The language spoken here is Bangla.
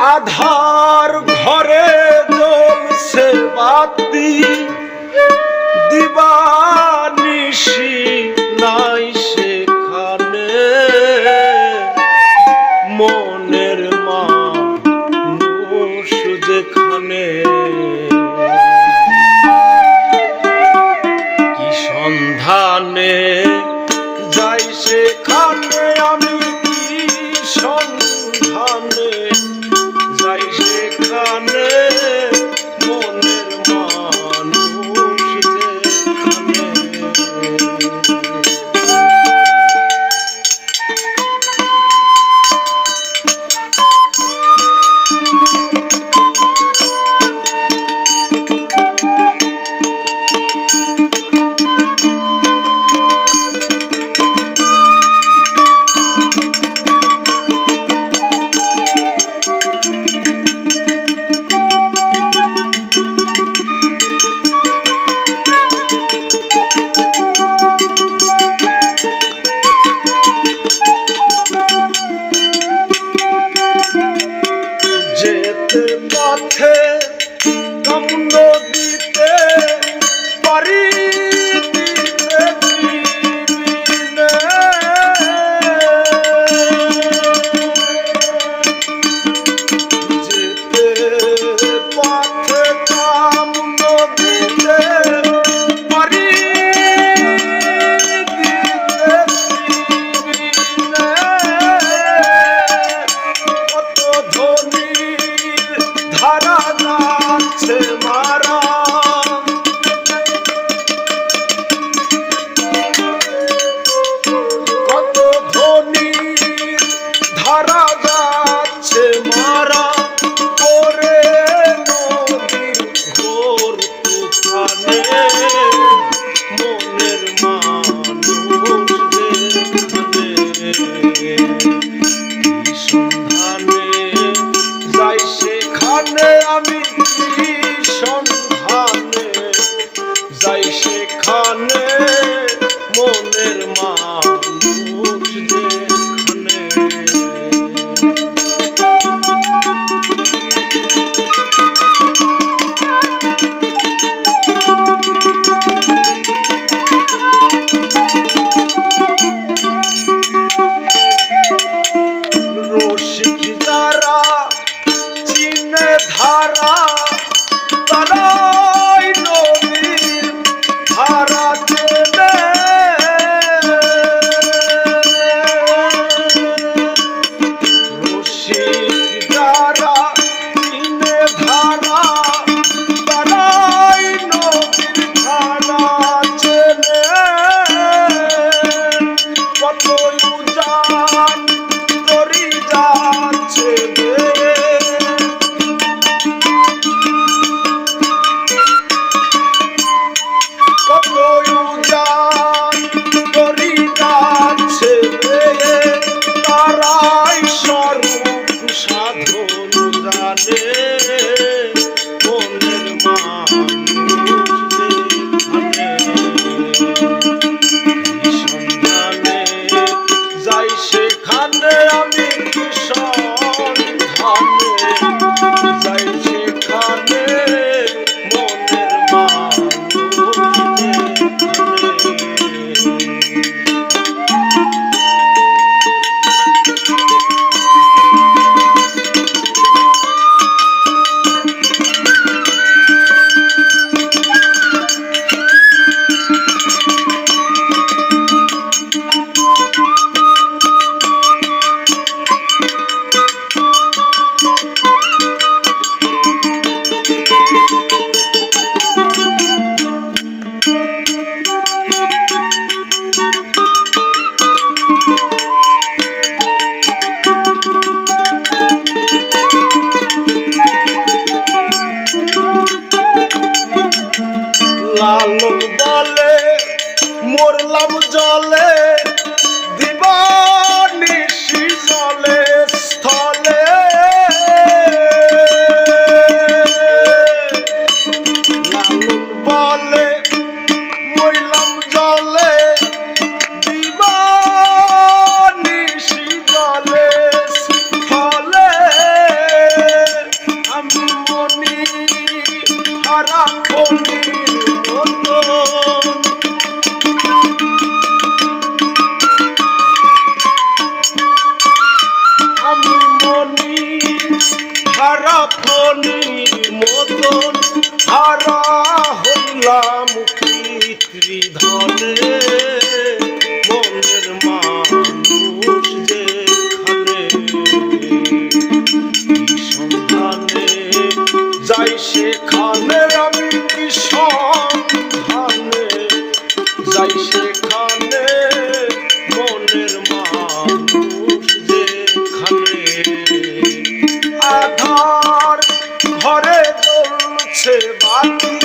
আধার ঘরে জ্বলছে বাতি। দিবানিশি নাই সেখানে। মনের মা যেখানে। কি সন্ধানে যাই সেখানে, আমি কি সন্ধানে? যেতে পথে সন্ধানে যাই সেখানে আমি সন্ধান লাল হারা ফণির মতন হারা হইলাম পিতৃধনে। মনের মানুষ যেখানে সন্ধানে যাই সেখানে আমি কি সন্ধানে যাই সেখানে জ্বলছে